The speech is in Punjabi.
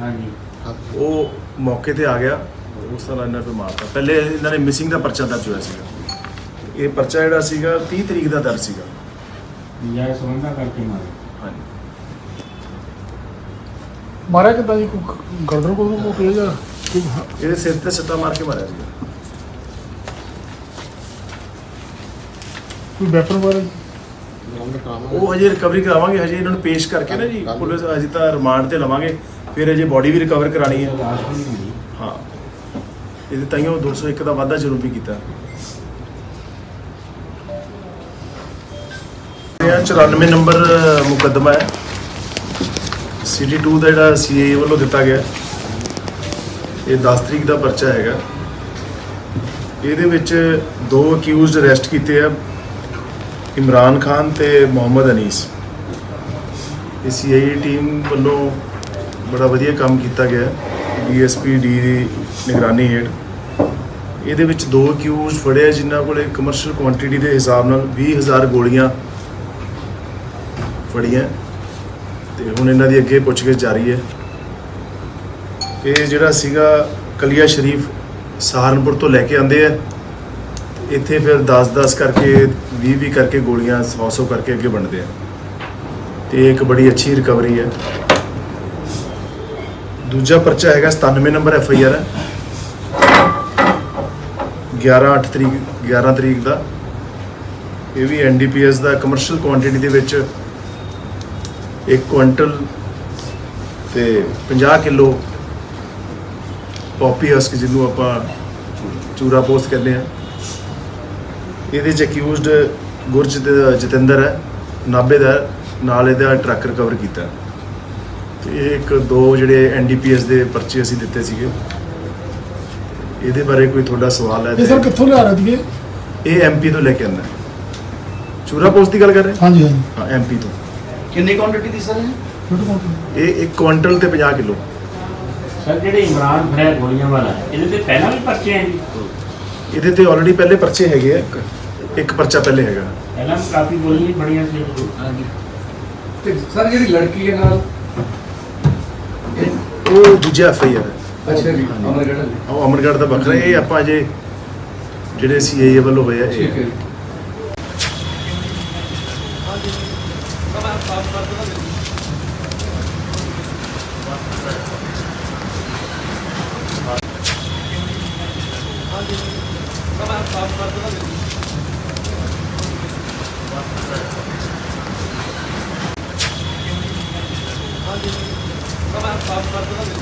ਹਾਂਜੀ। ਉਹ ਮੌਕੇ ਤੇ ਆ ਗਿਆ ਉਸ ਤਰ੍ਹਾਂ ਇਹਨਾਂ ਨੂੰ ਮਾਰਤਾ। ਪਹਿਲੇ ਇਹਨਾਂ ਨੇ ਮਿਸਿੰਗ ਦਾ ਪਰਚਾ ਦਰਜ ਹੋਇਆ ਸੀਗਾ। ਇਹ ਪਰਚਾ ਜਿਹੜਾ ਸੀਗਾ 30 ਤਰੀਕ ਦਾ ਦਰਜ ਸੀਗਾ। ਨਜਾਇਜ਼ ਸੰਬੰਧਾਂ ਕਰਕੇ ਮਾਰੇ। ਹਾਂਜੀ। ਮਾਰਿਆ ਕਿੱਦਾਂ ਜੀ? ਕੋਈ ਗਰਦਨ ਕੋਲ ਕੋ ਪੇਜ ਆ? ਕੋਈ ਹ- ਇਹਦੇ ਸਿਰ ਤੇ ਸੱਟਾ ਮਾਰ ਕੇ ਮਾਰਿਆ ਸੀਗਾ। ਕੋਈ ਵੈਪਨ ਵਗੈਰਾ ਉਹ ਹਜੇ ਰਿਕਵਰੀ ਕਰਾਵਾਂਗੇ। ਹਜੇ ਇਹਨਾਂ ਨੂੰ ਪੇਸ਼ ਕਰਕੇ ਨਾ ਜੀ ਪੁਲਿਸ ਅਜੇ ਤਾਂ ਰਿਮਾਂਡ ਤੇ ਲਵਾਂਗੇ। ਫਿਰ ਅਜੇ ਬੋਡੀ ਵੀ ਰਿਕਵਰ ਕਰਾਣੀ ਹੈ। ਹਾਂ। ਇਹਦੇ ਤਾਈਓ 201 ਦਾ ਵਾਅਦਾ ਜ਼ਰੂਰ ਵੀ ਕੀਤਾ। ਇਹ 94 ਨੰਬਰ ਮੁਕੱਦਮਾ ਹੈ। ਸਿਟੀ 2 ਦਾ ਜਿਹੜਾ ਸੀਏ ਵੱਲੋਂ ਦਿੱਤਾ ਗਿਆ। ਇਹ 10 ਤਰੀਕ ਦਾ ਪਰਚਾ ਹੈਗਾ। ਇਹਦੇ ਵਿੱਚ ਦੋ ਅਕਿਊਜ਼ਡ ਅਰੈਸਟ ਕੀਤੇ ਆ। ਇਮਰਾਨ ਖਾਨ ਤੇ ਮੁਹੰਮਦ ਅਨੀਸ। ਇਹ ਸੀਆਈਏ ਟੀਮ ਵੱਲੋਂ ਬੜਾ ਵਧੀਆ ਕੰਮ ਕੀਤਾ ਗਿਆ ਡੀਐਸਪੀ ਡੀ ਦੀ ਨਿਗਰਾਨੀ ਹੇਠ। ਇਹਦੇ ਵਿੱਚ ਦੋ ਕਿਊਜ਼ ਫੜੇ ਜਿਨ੍ਹਾਂ ਕੋਲੇ ਕਮਰਸ਼ੀਅਲ ਕੁਆਂਟੀਟੀ ਦੇ ਹਿਸਾਬ ਨਾਲ 20000 ਗੋਲੀਆਂ ਫੜੀਆਂ। ਤੇ ਹੁਣ ਇਹਨਾਂ ਦੀ ਅੱਗੇ ਪੁੱਛਗਿੱਛ ਜਾਰੀ ਹੈ। ਇਹ ਜਿਹੜਾ ਸੀਗਾ ਕਲੀਆ ਸ਼ਰੀਫ ਸਹਾਰਨਪੁਰ ਤੋਂ ਲੈ ਕੇ ਆਂਦੇ ਆ। ਇੱਥੇ ਫਿਰ 10-10 ਕਰਕੇ 20-20 ਕਰਕੇ ਗੋਲੀਆਂ 100-100 ਕਰਕੇ ਅੱਗੇ ਵੰਡਦੇ ਆ। ਤੇ ਇੱਕ ਬੜੀ ਅੱਛੀ ਰਿਕਵਰੀ ਹੈ। ਦੂਜਾ ਪਰਚਾ ਹੈਗਾ 97 ਨੰਬਰ ਐਫ ਆਈ ਆਰ ਹੈ। 11 8 ਤਰੀਕ 11 ਤਰੀਕ ਦਾ। ਇਹ ਵੀ ਐਨਡੀਪੀਐਸ ਦਾ ਕਮਰਸ਼ੀਅਲ ਕੁਆਂਟੀਟੀ ਦੇ ਵਿੱਚ ਇੱਕ ਕੁਇੰਟਲ ਤੇ 50 ਕਿਲੋ ਪੌਪੀ ਹਸਕ ਜਿਹਨੂੰ ਆਪਾਂ ਚੂਰਾ ਪੋਸਟ ਕਹਿੰਦੇ ਆ ਇਹਦੇ ਚ ਅਕਿਊਜ਼ਡ ਗੁਰਜ ਜਤਿੰਦਰ ਹੈ, ਨਾਭੇ ਦਾ ਨਾਲ ਇਹਦਾ ਟਰੱਕ ਰਿਕਵਰ ਕੀਤਾ। ਤੇ ਇਹ ਇੱਕ ਦੋ ਜਿਹੜੇ ਐਨਡੀਪੀਐਸ ਦੇ ਪਰਚੇ ਅਸੀਂ ਦਿੱਤੇ ਸੀਗੇ। ਇਹਦੇ ਬਾਰੇ ਕੋਈ ਤੁਹਾਡਾ ਸਵਾਲ ਹੈ ਇਹ ਸਰ ਤੇ ਕਿੱਥੋਂ ਲਿਆ ਰਹੇ ਸੀਗੇ? ਇਹ ਐਮਪੀ ਤੋਂ ਲੈ ਕੇ ਆਂਦਾ ਚੂਰਾ ਪੋਸਟ ਦੀ ਗੱਲ ਕਰ ਰਹੇ? ਹਾਂਜੀ ਹਾਂਜੀ। ਹਾਂ ਐਮਪੀ ਤੋਂ। ਕਿੰਨੀ ਕੁਆਂਟੀਟੀ ਦੀ ਸਰ ਇਹ? ਇਹ 1 ਕੁਇੰਟਲ ਤੇ 50 ਕਿਲੋ। ਸਰ ਜਿਹੜੇ ਇਮਰਾਨ ਫੜਿਆ ਗੋਲੀਆਂ ਵਾਲਾ ਇਹਦੇ ਤੇ ਪਹਿਲਾਂ ਵੀ ਪਰਚੇ ਹੈ ਜੀ? ਇਹਦੇ ਤੇ ਆਲਰੇਡੀ ਪਹਿਲੇ ਪਰਚੇ ਹੈਗੇ ਆ ਇੱਕ ਪਰਚਾ ਪਹਿਲੇ ਹੈਗਾ। ਪਹਿਲਾਂ ਵੀ ਕਾਫੀ ਗੋਲੀਆਂ ਫੜੀਆਂ ਸੀ। ਹਾਂਜੀ। ਤੇ ਸਰ ਜਿਹੜੀ ਲੜਕੀ ਹੈ ਨਾਲ ਉਹ ਦੂਜਾ ਐਫ ਆਈ ਆਰ ਹੈ ਅੱਛਾ ਜੀ ਅਮਰਗੜ੍ਹ। ਉਹ ਅਮਰਗੜ੍ਹ ਦਾ ਵੱਖਰਾ ਇਹ ਆਪਾਂ ਅਜੇ ਜਿਹੜੇ ਸੀਏਏ ਵੱਲੋਂ ਹੋਇਆ ਇਹ ਠੀਕ ਹੈ ਜੀ। ਹਾਂਜੀ